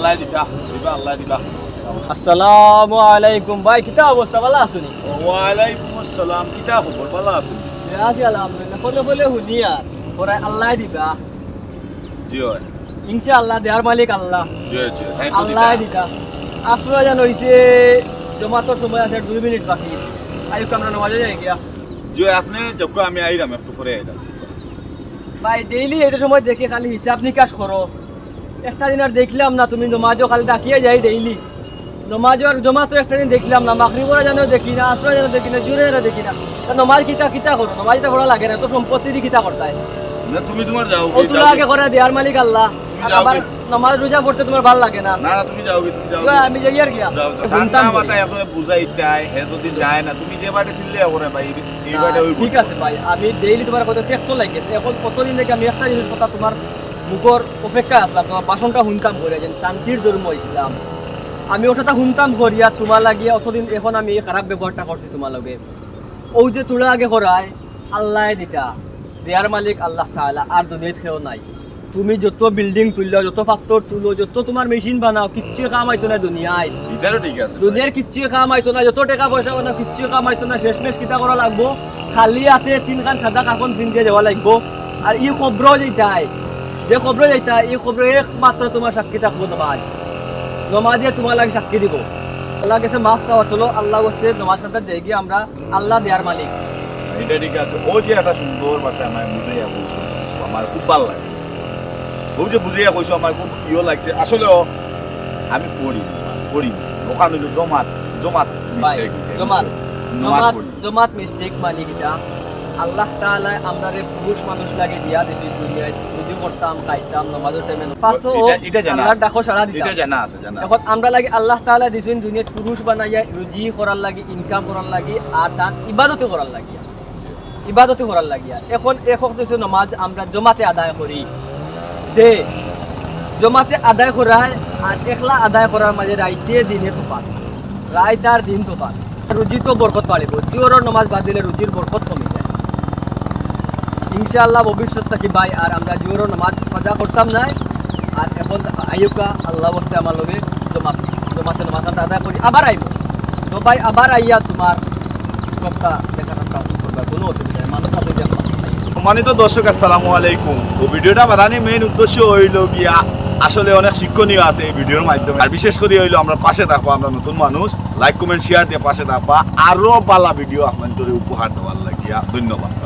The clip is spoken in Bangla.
আল্লাহ দিতা দিবা আল্লাহ দিবা। আসসালামু আলাইকুম। ভাই কিতা অবস্থা? ভালো আছুনি ওয়ালাইকুম আসসালাম। কিতা খবর? ভালো আছেন আছি আলহামদুলিল্লাহ। ফলে ফলে শুনি আর। আল্লাহ দিবা। জি হয় ইনশাআল্লাহ দেয়ার মালিক আল্লাহ। আল্লাহ দিতা আশ্রয় জান হইছে জমাতর সময় আছে দুই মিনিট বাকি। আয়ুক আমরা নামাজে যাই গিয়া। জি আপনি যখন আমি আইরাম একটু পরে আইরাম। ভাই ডেইলি এই সময় দেখে খালি হিসাব নিকাশ করো। একটা দিন আর দেখলাম না তুমি নমাজও খালি ডাকিয়ে যাই ডেইলি নমাজও আর জমা তো একটা দিন দেখলাম না মাকরি করা জানো দেখি না আশ্রয় জানো দেখি না জুড়ে জানো দেখি না। তা নমাজ কিতা কিতা করো? নমাজটা করা লাগে না তো সম্পত্তি দিয়ে কিতা করতায় না তুমি তোমার যাও ও তুলা আগে করে দেয়ার মালিক আল্লাহ। আবার নমাজ রোজা পড়তে তোমার ভালো লাগে না। না তুমি যাও তুমি যাও আমি যাই আর গিয়া। ঠান্ডা মাথায় বুঝাই তাই হে যদি যায় না তুমি যে বাড়ি ছিলে করে ভাই এই বাড়ি। ঠিক আছে ভাই আমি ডেইলি তোমার কথা দেখতে লাগেছে এখন কতদিন থেকে আমি একটা জিনিস কথা তোমার মুখর অপেক্ষা আসলাম তোমার বাসনটা শুনতাম করে যে শান্তির জন্ম ইসলাম আমি ওটাটা শুনতাম করিয়া তোমার লাগিয়া অতদিন এখন আমি খারাপ ব্যবহারটা করছি তোমার লগে। ও যে তোলা আগে করায় আল্লাহ দিতা। দেয়ার মালিক আল্লাহ তাআলা আর দুনিয়াত খেয়েও নাই। তুমি যত বিল্ডিং তুললো যত ফাক্তর তুলো যত তোমার মেশিন বানাও কিচ্ছু কাম আইতো না দুনিয়ায় ঠিক আছে। দুনিয়ার কিচ্ছু কাম আইতো না যত টাকা পয়সা বানাও কিচ্ছু কাম আইতো না শেষমেশ কিতা করা লাগবো। খালি হাতে তিনখান সাদা কাপড় তিন দিয়ে যাওয়া লাগবো। আর ই খবর যাইতাই যে খবর যাইতা এই খবর একমাত্র তোমার সাক্ষী থাকব নমাজ। নমাজে তোমার লাগে সাক্ষী দিব। আল্লাহ কাছে মাফ চাওয়া চলো আল্লাহ বসতে নমাজ কান্তার যাই গিয়ে আমরা আল্লাহ দেয়ার মালিক। এটা ঠিক আছে। ও যে একটা সুন্দর ভাষা আমার বুঝাইয়া বলছো আমার খুব ভালো লাগছে। ও যে বুঝাইয়া কইছো আমার খুব ইয়ে লাগছে। আসলে আমি পড়ি পড়ি ওখানে জমাত জমাত জমাত। জমাত মিস্টেক মানি কিটা আল্লাহ তাআলা আমরা রে পুরুষ মানুষ লাগে দিয়া দিছি দুনিয়ায়। রুজি করতাম খাইতাম নামাজের টাইমে পাঁচশো এটা- এটা জানা আল্লাহর আছে। ডাকো সারা এটা দিতাম জানা আছে জানা। এখন আমরা লাগে আল্লাহ তাআলা দিছেন দুনিয়াত পুরুষ বানাইয়া রুজি করার লাগি ইনকাম করার লাগি আর তার ইবাদতে করার লাগি। ইবাদতে করার লাগিয়া এখন একক দিছে নামাজ আমরা জমাতে আদায় করি। যে জমাতে আদায় করায় আর একলা আদায় করার মাঝে রাইতে দিনে তোফাত। রাইত আর দিন তোফাত। রুজি তো বরকত পালিব। জোরের নমাজ বাদ দিলে রুজির বরকত কমে যায়। ইনশাআল্লাহ ভবিষ্যৎ থাকি ভাই, আর আমরা জোরের নমাজ কাজা করতাম না। আর এখন আইকা আল্লাহ বসতে আমার লগে জমা জমাতে নমাজ আদায় করি, আবার আইব। তো ভাই, আবার আইয়া তোমার সপ্তাহ দেখা দেখাটা করবার কোনো অসুবিধা নেই, মানুষ আমরা- সম্মানিত দর্শক, আসসালামু আলাইকুম। ও ভিডিওটা বানানি মেইন উদ্দেশ্য হইল গিয়া, আসলে অনেক শিক্ষণীয় আছে এই ভিডিওর মাধ্যমে। আর বিশেষ করে হইল আমরা পাশে থাকব, আমরা নতুন মানুষ। লাইক কমেন্ট শেয়ার দিয়ে পাশে থাকবা। আরও পালা ভিডিও আপনাদের উপহার দেওয়ার লাগিয়া। ধন্যবাদ।